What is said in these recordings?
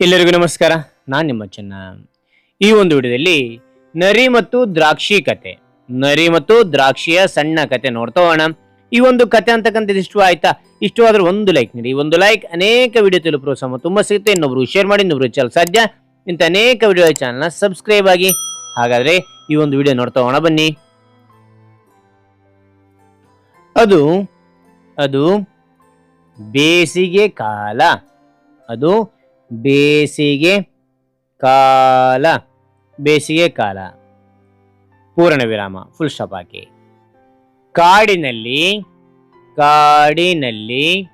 ಎಲ್ಲರಿಗೂ ನಮಸ್ಕಾರ. ನಾನು ನಿಮ್ಮ ಚೆನ್ನ. ಈ ಒಂದು ವಿಡಿಯೋದಲ್ಲಿ ನರಿ ಮತ್ತು ದ್ರಾಕ್ಷಿ ಕತೆ. ನರಿ ಮತ್ತು ದ್ರಾಕ್ಷಿಯ ಸಣ್ಣ ಕತೆ ನೋಡ್ತಾ ಹೋಗೋಣ. ಈ ಒಂದು ಕತೆ ಅಂತಕ್ಕಂಥದ್ದು ಇಷ್ಟು ಆಯ್ತಾ? ಇಷ್ಟು ಆದ್ರೆ ಒಂದು ಲೈಕ್ ನೀಡಿ. ಒಂದು ಲೈಕ್ ಅನೇಕ ವಿಡಿಯೋ ತಲುಪುವ ಸಮ ತುಂಬಾ ಸಿಗುತ್ತೆ. ಇನ್ನೊಬ್ರು ಶೇರ್ ಮಾಡಿ, ಇನ್ನೊಬ್ರು ಚಾನಲ್ ಸಾಧ್ಯ. ಇಂಥ ಅನೇಕ ವಿಡಿಯೋ ಚಾನಲ್ನ ಸಬ್ಸ್ಕ್ರೈಬ್ ಆಗಿ. ಹಾಗಾದ್ರೆ ಈ ಒಂದು ವಿಡಿಯೋ ನೋಡ್ತಾ ಹೋಗೋಣ ಬನ್ನಿ. ಅದು ಅದು ಬೇಸಿಗೆ ಕಾಲ. ಅದು ಬೇಸಿಗೆ ಕಾಲ. ಬೇಸಿಗೆ ಕಾಲ. ಪೂರ್ಣ ವಿರಾಮ ಫುಲ್ ಸ್ಟಾಪ್ ಹಾಕಿ. ಕಾಡಿನಲ್ಲಿ ಕಾಡಿನಲ್ಲಿ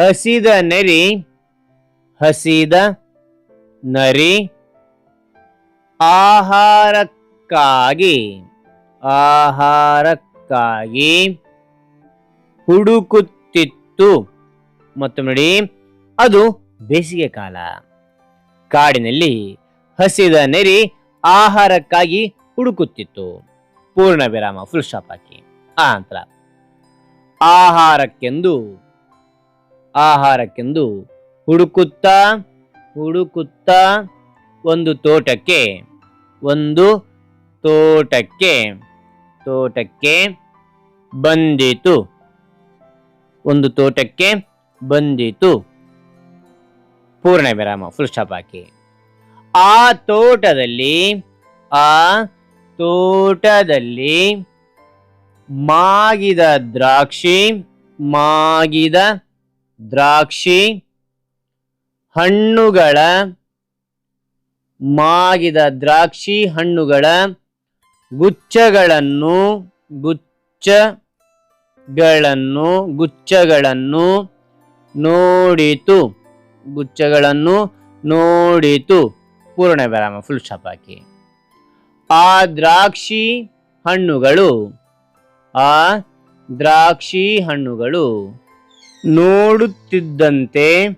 ಹಸಿದ ನರಿ ಹಸಿದ ನರಿ ಆಹಾರಕ್ಕಾಗಿ ಆಹಾರಕ್ಕಾಗಿ ಹುಡುಕುತ್ತಿತ್ತು. ಮತ್ತು ನೋಡಿ, ಅದು ಬೇಸಿಗೆ ಕಾಲ. ಕಾಡಿನಲ್ಲಿ ಹಸಿದ ನೆರಿ ಆಹಾರಕ್ಕಾಗಿ ಹುಡುಕುತ್ತಿತ್ತು. ಪೂರ್ಣ ವಿರಾಮ ಫುಲ್ ಸ್ಟಾಪ್ ಹಾಕಿ. ಆ ನಂತರ, ಆಹಾರಕ್ಕೆಂದು ಆಹಾರಕ್ಕೆಂದು ಹುಡುಕುತ್ತಾ ಹುಡುಕುತ್ತಾ ಒಂದು ತೋಟಕ್ಕೆ ಒಂದು ತೋಟಕ್ಕೆ ತೋಟಕ್ಕೆ ಬಂದಿತು. ಒಂದು ತೋಟಕ್ಕೆ ಬಂದಿತು. ಪೂರ್ಣ ವಿರಾಮ ಫುಲ್ ಸ್ಟಾಪ್ ಹಾಕಿ. ಆ ತೋಟದಲ್ಲಿ ಆ ತೋಟದಲ್ಲಿ ಮಾಗಿದ ದ್ರಾಕ್ಷಿ ಮಾಗಿದ ದ್ರಾಕ್ಷಿ, ಹಣ್ಣುಗಳ, ಮಾಗಿದ ದ್ರಾಕ್ಷಿ, ಹಣ್ಣುಗಳ ಗುಚ್ಛಗಳನ್ನು ಗುಚ್ಛಗಳನ್ನು ಗುಚ್ಛಗಳನ್ನು ನೋಡಿತು. ಗುಚ್ಛಗಳನ್ನು ನೋಡಿತು. ಪೂರ್ಣ ವಿರಾಮ ಫುಲ್ ಹಾಕಿ. ಆ ದ್ರಾಕ್ಷಿ ಹಣ್ಣುಗಳು, ಆ ದ್ರಾಕ್ಷಿ ಹಣ್ಣುಗಳು ನೋಡುತ್ತಿದ್ದಂತೆ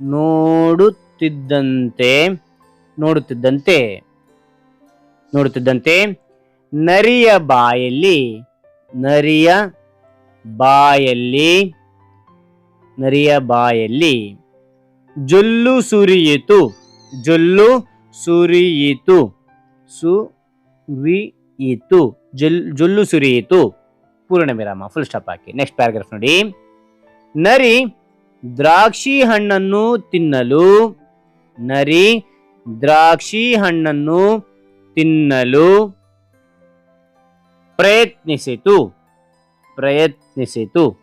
ನೋಡುತ್ತಿದ್ದಂತೆ ನೋಡುತ್ತಿದ್ದಂತೆ ನೋಡುತ್ತಿದ್ದಂತೆ, ನರಿಯ ಬಾಯಲ್ಲಿ ನರಿಯ ಬಾಯಲ್ಲಿ ನರಿಯ ಬಾಯಲ್ಲಿ ಜೊಲ್ಲು ಸುರಿಯಿತು. ಜೊಲ್ಲು ಸುರಿಯಿತು. ಸುರಿಯಿತು. ಜೊಲ್, ಜೊಲ್ಲು ಸುರಿಯಿತು. ಪೂರ್ಣ ವಿರಾಮ ಫುಲ್ ಸ್ಟಾಪ್ ಹಾಕಿ. ನೆಕ್ಸ್ಟ್ ಪ್ಯಾರಾಗ್ರಾಫ್ ನೋಡಿ. ನರಿ ದ್ರಾಕ್ಷಿ ಹಣ್ಣನ್ನು ತಿನ್ನಲು, ನರಿ ದ್ರಾಕ್ಷಿ ಹಣ್ಣನ್ನು ತಿನ್ನಲು ಪ್ರಯತ್ನಿಸಿತು. ಪ್ರಯತ್ನಿಸಿತು.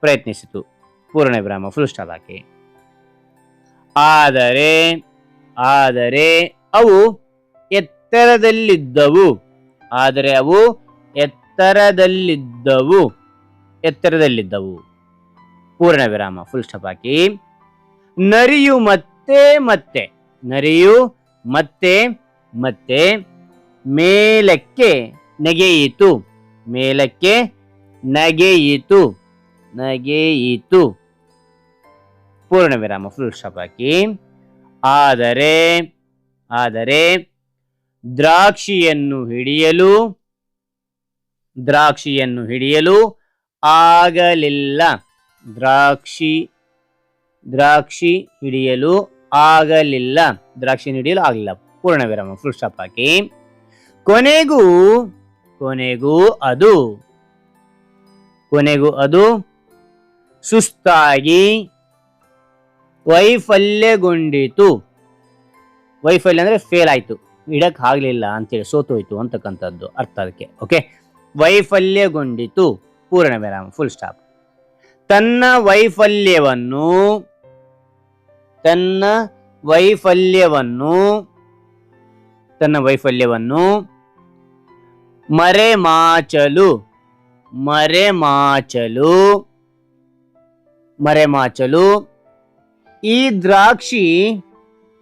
ಪ್ರಯತ್ನಿಸಿತು. ಪೂರ್ಣ ವಿರಾಮ ಫುಲ್ ಸ್ಟಾಪ್ ಹಾಕಿ. ಆದರೆ ಆದರೆ ಅವು ಎತ್ತರದಲ್ಲಿದ್ದವು. ಆದರೆ ಅವು ಎತ್ತರದಲ್ಲಿದ್ದವು. ಎತ್ತರದಲ್ಲಿದ್ದವು. ಪೂರ್ಣ ವಿರಾಮ ಫುಲ್ ಸ್ಟಾಪ್ ಹಾಕಿ. ನರಿಯು ಮತ್ತೆ ಮತ್ತೆ, ನರಿಯು ಮತ್ತೆ ಮತ್ತೆ ಮೇಲಕ್ಕೆ ನೆಗೆಯಿತು. ಮೇಲಕ್ಕೆ ನಗೆಯಿತು. ನಗೆಯಿತು. ಪೂರ್ಣ ವಿರಾಮ ಫುಲ್ ಸ್ಟಾಪ್ ಹಾಕಿ ಆದರೆ ಆದರೆ ದ್ರಾಕ್ಷಿಯನ್ನು ಹಿಡಿಯಲು ದ್ರಾಕ್ಷಿಯನ್ನು ಹಿಡಿಯಲು ಆಗಲಿಲ್ಲ. ದ್ರಾಕ್ಷಿ ದ್ರಾಕ್ಷಿ ಹಿಡಿಯಲು ಆಗಲಿಲ್ಲ. ದ್ರಾಕ್ಷಿ ಹಿಡಿಯಲು ಆಗಲಿಲ್ಲ. ಪೂರ್ಣ ವಿರಾಮ ಫುಲ್ ಸ್ಟಾಪ್ ಹಾಕಿ ಕೊನೆಗೂ ಕೊನೆಗೂ ಅದು ಕೊನೆಗೂ ಅದು ಸುಸ್ತಾಗಿ ವೈಫಲ್ಯಗೊಂಡಿತು. ವೈಫಲ್ಯ ಅಂದ್ರೆ ಫೇಲ್ ಆಯ್ತು. ಇಡಕ್ ಆಗ್ಲಿಲ್ಲ ಅಂತೇಳಿ ಸೋತೋಯ್ತು ಅಂತಕ್ಕಂಥದ್ದು ಅರ್ಥ ಅದಕ್ಕೆ ಓಕೆ ವೈಫಲ್ಯಗೊಂಡಿತು. ಪೂರ್ಣ ವಿರಾಮ ಫುಲ್ ಸ್ಟಾಪ್ ತನ್ನ ವೈಫಲ್ಯವನ್ನು ತನ್ನ ವೈಫಲ್ಯವನ್ನು ತನ್ನ ವೈಫಲ್ಯವನ್ನು ಮರೆಮಾಚಲು ಮರೆಮಾಚಲು ಮರೆಮಾಚಲು ಈ ದ್ರಾಕ್ಷಿ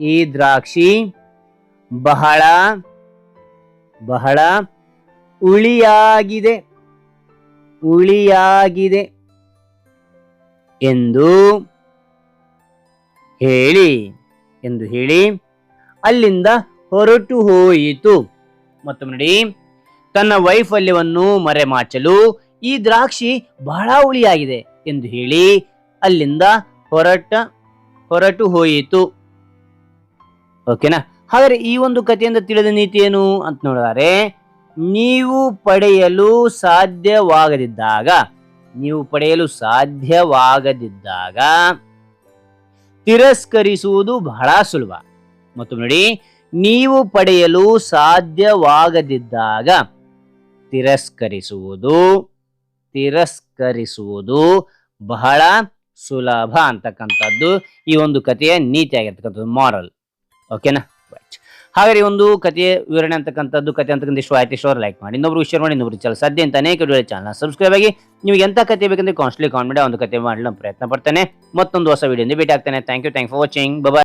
ಈ ದ್ರಾಕ್ಷಿ ಬಹಳ ಬಹಳ ಉಳಿಯಾಗಿದೆ ಉಳಿಯಾಗಿದೆ ಎಂದು ಹೇಳಿ ಎಂದು ಹೇಳಿ ಅಲ್ಲಿಂದ ಹೊರಟು ಹೋಯಿತು. ಮತ್ತೊಮ್ಮೆ ನೋಡಿ ತನ್ನ ವೈಫಲ್ಯವನ್ನು ಮರೆಮಾಚಲು ಈ ದ್ರಾಕ್ಷಿ ಬಹಳ ಉಳಿಯಾಗಿದೆ ಎಂದು ಹೇಳಿ ಅಲ್ಲಿಂದ ಹೊರಟ ಹೊರಟು ಹೋಯಿತು. ಓಕೆನಾ ಹಾಗಾದ್ರೆ ಈ ಒಂದು ಕಥೆಯಿಂದ ತಿಳಿದ ನೀತಿ ಏನು ಅಂತ ನೋಡಿದರೆ, ನೀವು ಪಡೆಯಲು ಸಾಧ್ಯವಾಗದಿದ್ದಾಗ, ನೀವು ಪಡೆಯಲು ಸಾಧ್ಯವಾಗದಿದ್ದಾಗ ತಿರಸ್ಕರಿಸುವುದು ಬಹಳ ಸುಲಭ. ಮತ್ತು ನೋಡಿ, ನೀವು ಪಡೆಯಲು ಸಾಧ್ಯವಾಗದಿದ್ದಾಗ ತಿರಸ್ಕರಿಸುವುದು ತಿರಸ್ಕರಿಸುವುದು ಬಹಳ ಸುಲಭ ಅಂತಕ್ಕಂಥದ್ದು ಈ ಒಂದು ಕಥೆಯ ನೀತಿ ಆಗಿರ್ತಕ್ಕಂಥದ್ದು ಮಾರಲ್ ಓಕೆನಾ ರೈಟ್ ಒಂದು ಕಥೆಯ ವಿವರಣೆ ಅಂತಕ್ಕಂಥದ್ದು ಕಥೆ ಅಂತಕ್ಕಂಥ ಇಷ್ಟು ಆಯ್ತು ಲೈಕ್ ಮಾಡಿ. ಇನ್ನೊಬ್ರು ಶೇರ್ ಮಾಡಿ ಇನ್ನೊಬ್ರು ಚಾನಲ್. ಸದ್ಯ ಅಂತ ಅನೇಕ ವಿಡಿಯೋ ಚಾನಲ್ ಸಬ್ಸ್ಕ್ರೈಬ್ ಆಗಿ ನಿಮಗೆ ಎಂತ ಕಥೆ ಬೇಕಂದ್ರೆ ಕಾನ್ಸ್ಟ್ಲಿ ಕಾಮೆಂಟ್ ಒಂದು ಕತೆ ಮಾಡಲು ಪ್ರಯತ್ನ ಪಡ್ತೇನೆ. ಮತ್ತೊಂದು ಹೊಸ ವಿಡಿಯೋ ಭೇಟಿ ಆಗ್ತೇನೆ. Thank you thank for watching bye